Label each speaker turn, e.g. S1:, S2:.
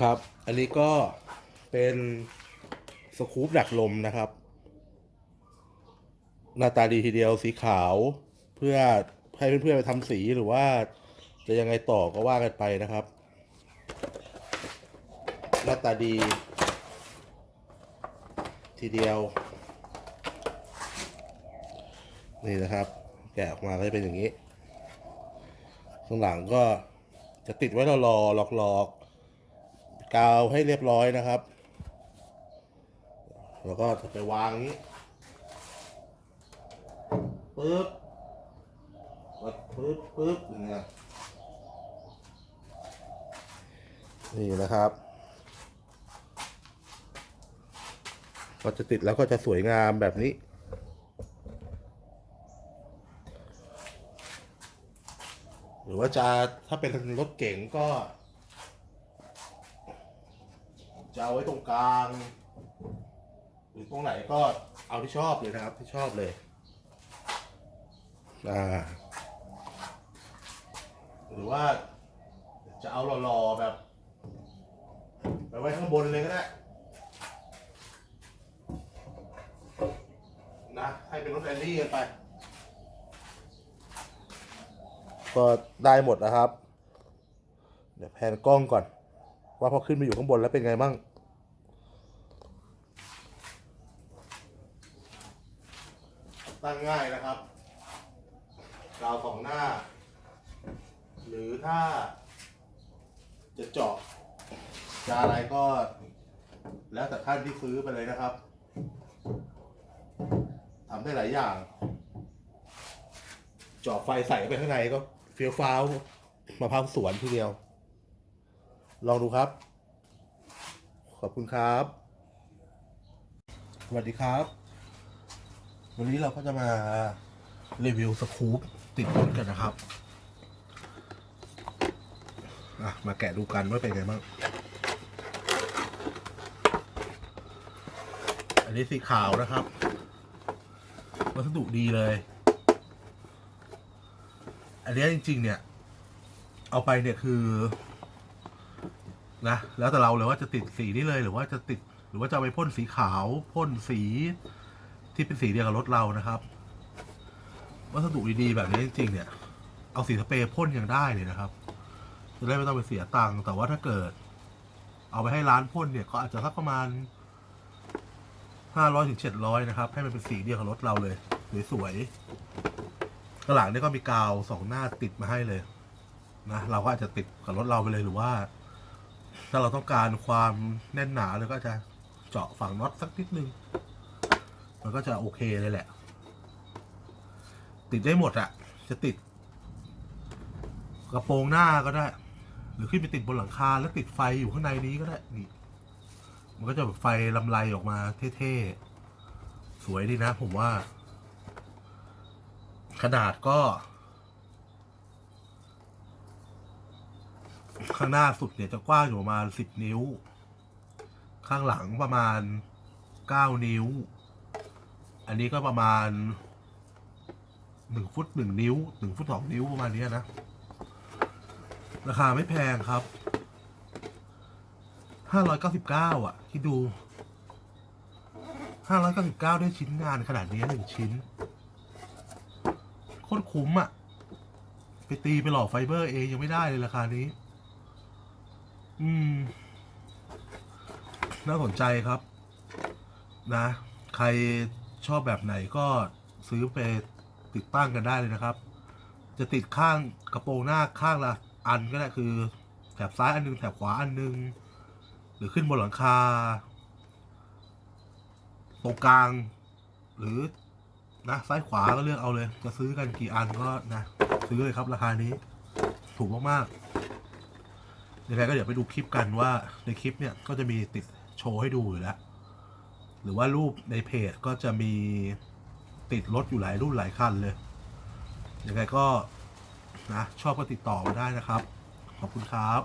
S1: ครับ อันนี้ก็เป็นสกู๊ปดักลมนะครับ หน้าตาดีทีเดียวสีขาวเพื่อให้เพื่อนๆไปทำสีหรือว่าจะยังไงต่อก็ว่ากันไปนะครับ หน้าตาดี ทีเดียว นี่นะครับ แกะออกมาก็จะเป็นอย่างนี้ข้างหลังก็จะติดไว้รอๆหลอก กาวให้เรียบร้อยนะครับ แล้วก็ไปวางนี้ปึ๊บกดปึ๊บปึ๊บอย่างเงี้ยนี่นะครับ ก็จะติดแล้วก็จะสวยงามแบบนี้ หรือว่าจะถ้าเป็นรถเก๋งก็ จะเอาไว้ตรงกลาง หรือตรงไหนก็เอาที่ชอบเลยนะครับ ที่ชอบเลยอ่าหรือว่าจะเอาหล่อๆแบบไปไว้ข้างบนเลยก็ได้นะให้เป็นรถแรลลี่กันไป ก็ได้หมดนะครับ เดี๋ยวแพนกล้องก่อน ว่าพอขึ้นไปอยู่ข้างบนแล้วเป็นไงบ้างตั้งง่ายนะครับกาวสองหน้า หรือถ้า จะเจาะจะอะไรก็ แล้วแต่ท่านที่ซื้อไปเลยนะครับทำได้หลายอย่าง เจาะไฟใส่ไปข้างในก็เฟี้ยวฟ้าวมาพักสวนทีเดียว ลองดูครับ ขอบคุณครับ สวัสดีครับ วันนี้เราก็จะมารีวิวสกู๊ปติดรถกันนะครับมาแกะดูกันว่าเป็นไงบ้าง อันนี้สีขาวนะครับ วัสดุดีเลย อันนี้จริง ๆ เนี่ย เอาไปเนี่ยคือ นะแล้วแต่เราเลยว่าจะติดสีนี้เลยหรือว่าจะติดหรือว่าจะไปพ่นสีขาวพ่นสีที่เป็นสีเดียวกับรถเรานะครับ วัสดุดีๆแบบนี้จริงๆเนี่ย เอาสีสเปรย์พ่นยังได้เลยนะครับจะได้ไม่ต้องไปเสียตังค์แต่ว่าถ้าเกิด เอาไปให้ร้านพ่นเนี่ยก็อาจจะสักประมาณห้าร้อยถึงเจ็ดร้อยนะครับ ให้มันเป็นสีเดียวกับรถเราเลยสวยๆข้างหลังเนี่ยก็มีกาวสองหน้าติดมาให้เลยนะเราก็อาจจะติดกับรถเราไปเลยหรือว่า ถ้าเราต้องการความแน่นหนาเราก็จะเจาะฝั่งน็อตสักนิดนึง มันก็จะโอเคเลยแหละ ติดได้หมดอะจะติด กระโปรงหน้าก็ได้ หรือขึ้นไปติดบนหลังคาแล้วติดไฟอยู่ข้างในนี้ก็ได้นี่มันก็จะแบบไฟลำไรออกมาเท่ๆ สวยดีนะผมว่า ขนาดก็ ข้างหน้าสุดเนี่ยจะกว้างอยู่ประมาณสิบนิ้ว ข้างหลังประมาณเก้านิ้ว อันนี้ก็ประมาณหนึ่งฟุตหนึ่งนิ้วหนึ่งฟุตสองนิ้วประมาณนี้นะ ราคาไม่แพงครับห้าร้อยเก้าสิบเก้าอะคิดดูห้าร้อยเก้าสิบเก้าได้ชิ้นงานขนาดนี้หนึ่งชิ้นโคตรคุ้มอะ ไปตีไปหล่อไฟเบอร์เองยังไม่ได้เลยราคานี้ อืม น่าสนใจครับ นะ ใครชอบแบบไหนก็ซื้อไปติดตั้งกันได้เลยนะครับ จะติดข้างกระโปรงหน้าข้างละอันก็ได้คือ แถบซ้ายอันหนึงแถบขวาอันหนึง หรือขึ้นบนหลังคา ตรงกลาง หรือนะซ้ายขวาก็เลือกเอาเลย จะซื้อกันกี่อันก็นะ ซื้อเลยครับราคานี้ ถูกมากๆ ยังไงก็เดี๋ยวไปดูคลิปกันว่าในคลิปเนี่ยก็จะมีติดโชว์ให้ดูอยู่แล้ว หรือว่ารูปในเพจก็จะมีติดรถอยู่หลายรุ่นหลายคันเลย ยังไงก็นะชอบก็ติดต่อมาได้นะครับ ขอบคุณครับ